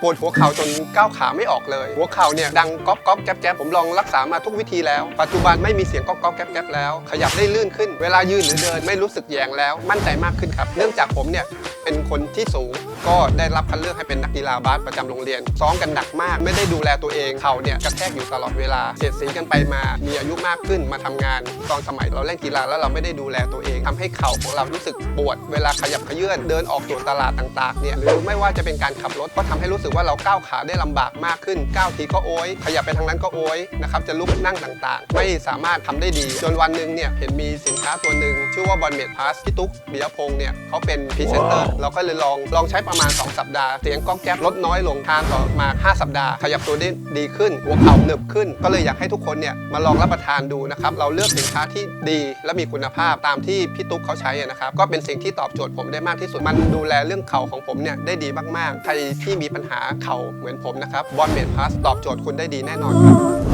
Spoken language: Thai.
ปวดหัวเข่าจนก้าวขาไม่ออกเลย หัวเข่าเนี่ยดังก๊อบก๊อบแก๊บแก๊บผมลองรักษามาทุกวิธีแล้ว ปัจจุบันไม่มีเสียงก๊อบก๊อบแก๊บแก๊บแล้ว ขยับได้ลื่นขึ้น เวลายืนหรือเดินไม่รู้สึกแยงแล้ว มั่นใจมากขึ้นครับ เนื่องจากผมเนี่ย เป็นคนที่สูง ก็ได้รับคัดเลือกให้เป็นนักกีฬาบาสประจำโรงเรียน ซ้อมกันหนักมาก ไม่ได้ดูแลตัวเองเขาเนี่ยกระแทกอยู่ตลอดเวลาเสียดสีกันไปมา มีอายุมากขึ้นมาทำงาน ตอนสมัยเราเล่นกีฬาแล้วเราไม่ได้ดูแลตัวเองทำให้เข่าของเรารู้สึกปวด เวลาขยับขยื่นเดินออกตรวจตลาดต่างๆเนี่ยหรือไม่ว่าจะเป็นการขับรถก็ทำให้รู้สึกว่าเราก้าวขาได้ลำบากมากขึ้นก้าวทีก็โอยขยับไปทางนั้นก็โอยนะครับจะลุกนั่งต่างๆ ไม่สามารถทำได้ดี จนวันหนึ่งเนี่ยเห็นมีสินค้าตัวหนึ่งชื่อว่าบอลเมดพาสพี่ตุ๊กบิยพงศ์เนี่ยเขาเป็นพรีเซนเตอร์เราก็เลยลองลองใช้ประมาณ 2 สัปดาห์ เสียงก้องแก๊บลดน้อยลงทานต่อมา 5 สัปดาห์ ขยับตัวได้ดีขึ้น หัวเข่าหนึบขึ้น ก็เลยอยากให้ทุกคนเนี่ยมาลองรับประทานดูนะครับเราเลือกสินค้าที่ดีและมีคุณภาพตามที่พี่ตุ๊กเขาใช้นะครับก็เป็นสิ่งที่ตอบโจทย์ผมได้มากที่สุดมันดูแลเรื่องเข่าของผมเนี่ยได้ดีมากๆ ใครที่มีปัญหาเข่าเหมือนผมนะครับบอลเมดพลาสตอบโจทย์คุณได้ดีแน่นอนครับ